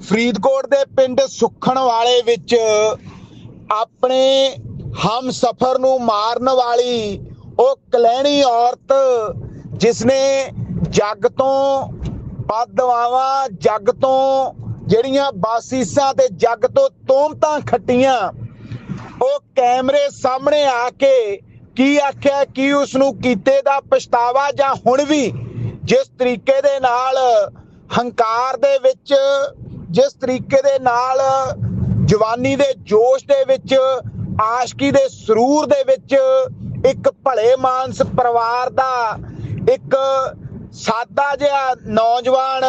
ਫਰੀਦਕੋਟ ਦੇ ਪਿੰਡ ਸੁਖਣ ਵਾਲੇ ਵਿੱਚ ਆਪਣੇ ਹਮ ਸਫਰ ਨੂੰ ਮਾਰਨ ਵਾਲੀ ਉਹ ਕਲੈਣੀ ਔਰਤ ਜਿਸਨੇ ਜੱਗ ਤੋਂ ਪਦਵਾਵਾ ਜੱਗ ਤੋਂ ਜਿਹੜੀਆਂ ਬਾਸੀਸਾਂ ਤੇ ਜੱਗ ਤੋਂ ਤੋਮਤਾਂ ਖੱਟੀਆਂ, ਉਹ ਕੈਮਰੇ ਸਾਹਮਣੇ ਆ ਕੇ ਕੀ ਆਖਿਆ, ਕੀ ਉਸ ਨੂੰ ਕੀਤੇ ਦਾ ਪਛਤਾਵਾ ਜਾਂ ਹੁਣ ਵੀ ਜਿਸ ਤਰੀਕੇ ਦੇ ਨਾਲ ਹੰਕਾਰ ਦੇ ਵਿੱਚ ਜਿਸ ਤਰੀਕੇ ਦੇ ਨਾਲ ਜਵਾਨੀ ਦੇ ਜੋਸ਼ ਦੇ ਵਿੱਚ, ਆਸ਼ਕੀ ਦੇ ਸਰੂਰ ਦੇ ਵਿੱਚ ਇੱਕ ਭਲੇ ਮਾਨਸ ਪਰਿਵਾਰ ਦਾ ਇੱਕ ਸਾਦਾ ਜਿਹਾ ਨੌਜਵਾਨ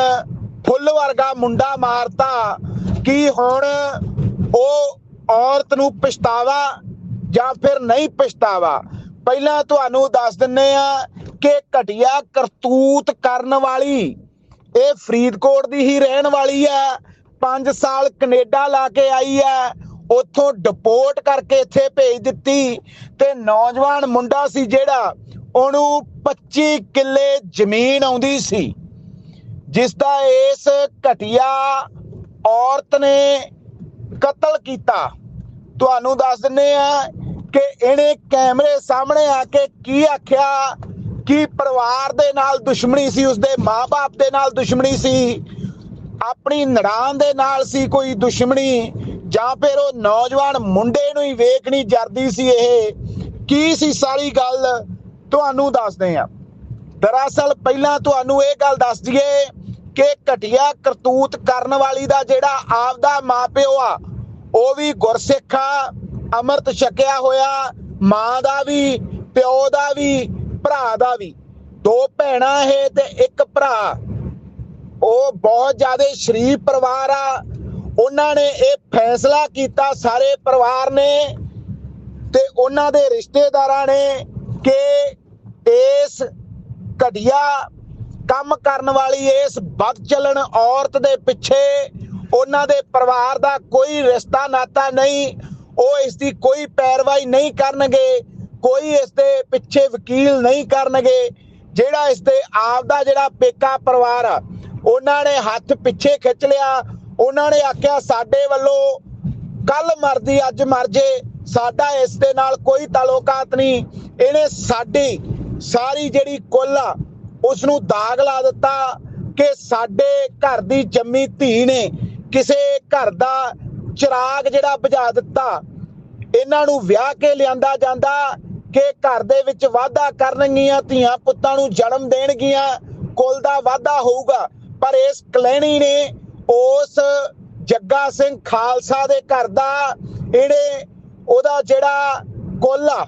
ਫੁੱਲ ਵਰਗਾ ਮੁੰਡਾ ਮਾਰਤਾ, ਕਿ ਹੁਣ ਉਹ ਔਰਤ ਨੂੰ ਪਛਤਾਵਾ ਜਾਂ ਫਿਰ ਨਹੀਂ ਪਛਤਾਵਾ? ਪਹਿਲਾਂ ਤੁਹਾਨੂੰ ਦੱਸ ਦਿੰਨੇ ਆ ਕਿ ਘਟਿਆ ਕਰਤੂਤ ਕਰਨ ਵਾਲੀ ਇਹ ਫਰੀਦਕੋਟ ਦੀ ਹੀ ਰਹਿਣ ਵਾਲੀ ਹੈ 5 ਸਾਲ ਕੈਨੇਡਾ ਲਾ ਕੇ ਆਈ ਹੈ ਉੱਥੋਂ ਡਿਪੋਰਟ ਕਰਕੇ ਇੱਥੇ ਭੇਜ ਦਿੱਤੀ। ਤੇ ਨੌਜਵਾਨ ਮੁੰਡਾ ਸੀ ਜਿਹੜਾ, ਉਹਨੂੰ 25 ਕਿੱਲੇ ਜ਼ਮੀਨ ਆਉਂਦੀ ਸੀ। ਜਿਸ ਦਾ ਇਸ ਘਟਿਆ ਔਰਤ ਨੇ ਕਤਲ ਕੀਤਾ। ਤੁਹਾਨੂੰ ਦੱਸ ਦਿੰਨੇ ਆ ਕਿ ਇਹਨੇ ਕੈਮਰੇ ਸਾਹਮਣੇ ਆ ਕੇ ਕੀ ਆਖਿਆ? ਕਿ ਪਰਿਵਾਰ ਦੇ ਨਾਲ ਦੁਸ਼ਮਣੀ ਸੀ, ਉਸਦੇ ਮਾਪੇ ਦੇ ਨਾਲ ਦੁਸ਼ਮਣੀ ਸੀ, ਆਪਣੀ ਨੜਾਨ ਦੇ ਨਾਲ ਸੀ ਕੋਈ ਦੁਸ਼ਮਣੀ, ਜਾਂ ਫਿਰ ਉਹ ਨੌਜਵਾਨ ਮੁੰਡੇ ਨੂੰ ਹੀ ਵੇਖਣੀ ਜਰਦੀ ਸੀ ਇਹ? ਕੀ ਸੀ ਸਾਰੀ ਗੱਲ? ਤੁਹਾਨੂੰ ਦੱਸਦੇ ਆ ਦਰਅਸਲ ਪਹਿਲਾਂ ਤੁਹਾਨੂੰ ਇਹ ਗੱਲ ਦੱਸ ਦਈਏ ਕਿ ਘਟਿਆ ਕਰਤੂਤ ਕਰਨ ਵਾਲੀ ਦਾ ਜਿਹੜਾ ਆਪਦਾ ਮਾਪਿਓ ਆ, ਉਹ ਵੀ ਗੁਰਸਿੱਖ ਆ, ਅੰਮ੍ਰਿਤ ਛਕਿਆ ਹੋਇਆ, ਮਾਂ ਦਾ ਵੀ, ਪਿਓ ਦਾ ਵੀ ਭਰਾ ਦਾ ਵੀ। ਦੋ ਭੈਣਾਂ ਇਹ ਤੇ ਇੱਕ ਭਰਾ। ਉਹ ਬਹੁਤ ਜ਼ਿਆਦਾ ਸ਼ਰੀਫ ਪਰਿਵਾਰ ਆ। ਉਹਨਾਂ ਨੇ ਇਹ ਫੈਸਲਾ ਕੀਤਾ, ਸਾਰੇ ਪਰਿਵਾਰ ਨੇ ਤੇ ਉਹਨਾਂ ਦੇ ਰਿਸ਼ਤੇਦਾਰਾਂ ਨੇ ਕਿ ਇਸ ਘਟਿਆ ਕੰਮ ਕਰਨ ਵਾਲੀ, ਇਸ ਬਦ ਚੱਲਣ ਔਰਤ ਦੇ ਪਿੱਛੇ ਉਹਨਾਂ ਦੇ ਪਰਿਵਾਰ ਦਾ ਕੋਈ ਰਿਸ਼ਤਾ ਨਾਤਾ ਨਹੀਂ। ਉਹ ਇਸ ਦੀ ਕੋਈ ਪੈਰਵਾਈ ਨਹੀਂ ਕਰਨਗੇ। ਕੋਈ ਇਸ ਦੇ ਪਿੱਛੇ ਵਕੀਲ ਨਹੀਂ ਕਰਨਗੇ, ਜਿਹੜਾ ਇਸ ਦੇ ਆਪ ਦਾ ਜਿਹੜਾ ਪੇਕਾ ਪਰਿਵਾਰ ਆ, ਉਹਨਾਂ ਨੇ ਹੱਥ ਪਿੱਛੇ ਖਿੱਚ ਲਿਆ, ਉਹਨਾਂ ਨੇ ਆਖਿਆ ਸਾਡੇ ਵੱਲੋਂ ਕੱਲ ਮਰਦੀ ਅੱਜ ਮਰ ਜੇ, ਸਾਡਾ ਇਸ ਦੇ ਨਾਲ ਕੋਈ ਤਾਲੁਕਾਤ ਨਹੀਂ। ਇਹਨੇ ਸਾਡੀ, ਸਾਰੀ ਜਿਹੜੀ ਕੁੱਲ ਆ ਉਸ ਨੂੰ ਦਾਗ ਲਾ ਦਿੱਤਾ ਕਿ ਸਾਡੇ ਘਰ ਦੀ ਜੰਮੀ ਧੀ ਨੇ ਕਿਸੇ ਘਰ ਦਾ ਚਿਰਾਗ ਜਿਹੜਾ ਬੁਝਾ ਦਿੱਤਾ, ਇਹਨਾਂ ਨੂੰ ਵਿਆਹ ਕੇ ਲਿਆਂਦਾ ਜਾਂਦਾ ਕਿ ਘਰ ਦੇ ਵਿੱਚ ਵਾਧਾ ਕਰਨਗੀਆਂ, ਧੀਆਂ ਪੁੱਤਾਂ ਨੂੰ ਜਨਮ ਦੇਣਗੀਆਂ, ਕੁੱਲ ਦਾ ਵਾਧਾ ਹੋਊਗਾ। ਪਰ ਇਸ ਕਲੈਣੀ ਨੇ ਉਸ ਜੱਗਾ ਸਿੰਘ ਖਾਲਸਾ ਦੇ ਘਰ ਦਾ ਇਹਨੇ ਉਹਦਾ ਜਿਹੜਾ ਕੁੱਲ ਆ,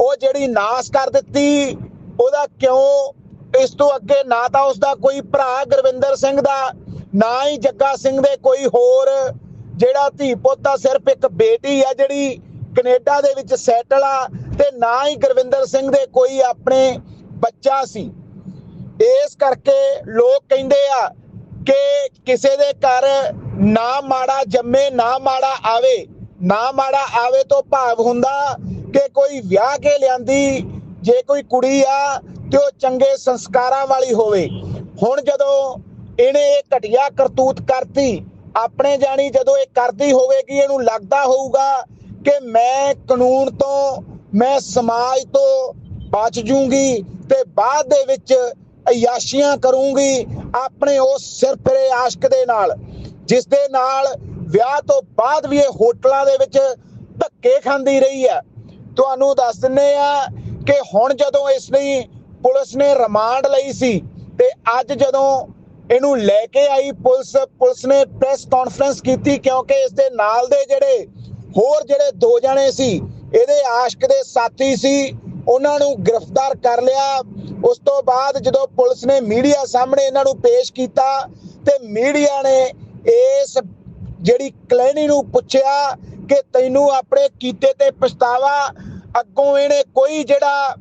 ਉਹ ਜਿਹੜੀ ਨਾਸ ਕਰ ਦਿੱਤੀ। ਉਹਦਾ ਕਿਉਂ? ਇਸ ਤੋਂ ਅੱਗੇ ਨਾ ਤਾਂ ਉਸ ਦਾ ਕੋਈ ਭਰਾ ਗੁਰਵਿੰਦਰ ਸਿੰਘ ਦਾ, ਨਾ ਹੀ ਜੱਗਾ ਸਿੰਘ ਦੇ ਕੋਈ ਹੋਰ। ਜਿਹੜਾ ਧੀ ਪੁੱਤ ਆ, ਸਿਰਫ ਇੱਕ ਬੇਟੀ ਆ ਜਿਹੜੀ ਕੈਨੇਡਾ ਦੇ ਵਿੱਚ ਸੈਟਲ ਆ। ਤੇ ਨਾ ਹੀ ਗੁਰਵਿੰਦਰ ਸਿੰਘ ਦੇ ਕੋਈ ਆਪਣੇ ਬੱਚਾ ਸੀ। ਇਸ ਕਰਕੇ ਲੋਕ ਕਹਿੰਦੇ ਆ ਕਿ ਕਿਸੇ ਦੇ ਘਰ ਨਾ ਮਾੜਾ ਜੰਮੇ, ਨਾ ਮਾੜਾ ਆਵੇ। ਨਾ ਮਾੜਾ ਆਵੇ ਤੋਂ ਭਾਵ ਹੁੰਦਾ ਕਿ ਕੋਈ ਵਿਆਹ ਕੇ ਲਿਆਂਦੀ, ਜੇ ਕੋਈ ਕੁੜੀ ਆ ਤੇ ਉਹ ਚੰਗੇ ਸੰਸਕਾਰਾਂ ਵਾਲੀ ਹੋਵੇ। ਹੁਣ ਜਦੋਂ ਇਹਨੇ ਇਹ ਘਟਿਆ ਕਰਤੂਤ ਕਰਤੀ, ਆਪਣੇ ਜਾਣੀ ਜਦੋਂ ਇਹ ਕਰਦੀ ਹੋਵੇਗੀ, ਇਹਨੂੰ ਲੱਗਦਾ ਹੋਊਗਾ ਕਿ ਮੈਂ ਕਾਨੂੰਨ ਤੋਂ ਮੈਂ ਸਮਾਜ ਤੋਂ ਬਚ ਜੂੰਗੀ ਤੇ ਬਾਅਦ ਦੇ ਵਿੱਚ ਅਯਾਸ਼ੀਆਂ ਕਰੂੰਗੀ ਆਪਣੇ ਉਸ ਸਿਰਫਰੇ ਆਸ਼ਕ ਦੇ ਨਾਲ, ਜਿਸ ਦੇ ਨਾਲ ਵਿਆਹ ਤੋਂ ਬਾਅਦ ਵੀ ਇਹ ਹੋਟਲਾਂ ਦੇ ਵਿੱਚ ਧੱਕੇ ਖਾਂਦੀ ਰਹੀ ਹੈ। ਤੁਹਾਨੂੰ ਦੱਸ ਦਿੰਨੇ ਆ ਕਿ ਹੁਣ ਜਦੋਂ ਇਸ ਲਈ ਪੁਲਿਸ ਨੇ ਰਿਮਾਂਡ ਲਈ ਸੀ ਤੇ ਅੱਜ ਜਦੋਂ ਇਹਨੂੰ ਲੈ ਕੇ ਆਈ ਪੁਲਿਸ ਪੁਲਿਸ ਨੇ ਪ੍ਰੈਸ ਕਾਨਫਰੰਸ ਕੀਤੀ ਕਿਉਂਕਿ ਇਸ ਦੇ ਨਾਲ ਦੇ ਜਿਹੜੇ ਹੋਰ ਜਿਹੜੇ ਦੋ ਜਣੇ ਸੀ ਇਹਦੇ ਆਸ਼ਕ ਦੇ ਸਾਥੀ ਸੀ, ਉਹਨਾਂ ਨੂੰ ਗ੍ਰਿਫਤਾਰ ਕਰ ਲਿਆ। ਉਸ ਤੋਂ ਬਾਅਦ ਜਦੋਂ ਪੁਲਿਸ ਨੇ ਮੀਡੀਆ ਸਾਹਮਣੇ ਇਹਨਾਂ ਨੂੰ ਪੇਸ਼ ਕੀਤਾ ਤੇ ਮੀਡੀਆ ਨੇ ਇਸ ਜਿਹੜੀ ਕਲੈਣੀ ਨੂੰ ਪੁੱਛਿਆ ਕਿ ਤੈਨੂੰ ਆਪਣੇ ਕੀਤੇ ਤੇ ਪਛਤਾਵਾ, ਅੱਗੋਂ ਇਹਨੇ ਕੋਈ ਜਿਹੜਾ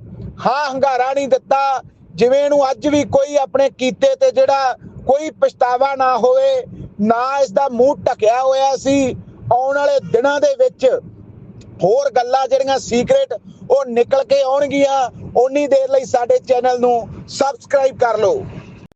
ਹਾਂ ਹੰਗਾਰਾ ਨਹੀਂ ਦਿੱਤਾ, ਜਿਵੇਂ ਇਹਨੂੰ ਅੱਜ ਵੀ ਕੋਈ ਆਪਣੇ ਕੀਤੇ ਤੇ ਜਿਹੜਾ ਕੋਈ ਪਛਤਾਵਾ ਨਾ ਹੋਵੇ, ਨਾ ਇਸ ਦਾ ਮੂੰਹ ਢਕਿਆ ਹੋਇਆ ਸੀ। ਆਉਣ ਵਾਲੇ ਦਿਨਾਂ ਦੇ ਵਿੱਚ ਹੋਰ ਗੱਲਾਂ ਜਿਹੜੀਆਂ ਸੀਕ੍ਰੇਟ ਉਹ ਨਿਕਲ ਕੇ ਆਉਣਗੀਆਂ, ਓਨੀ ਦੇਰ ਲਈ ਸਾਡੇ ਚੈਨਲ ਨੂੰ ਸਬਸਕ੍ਰਾਈਬ ਕਰ ਲਓ।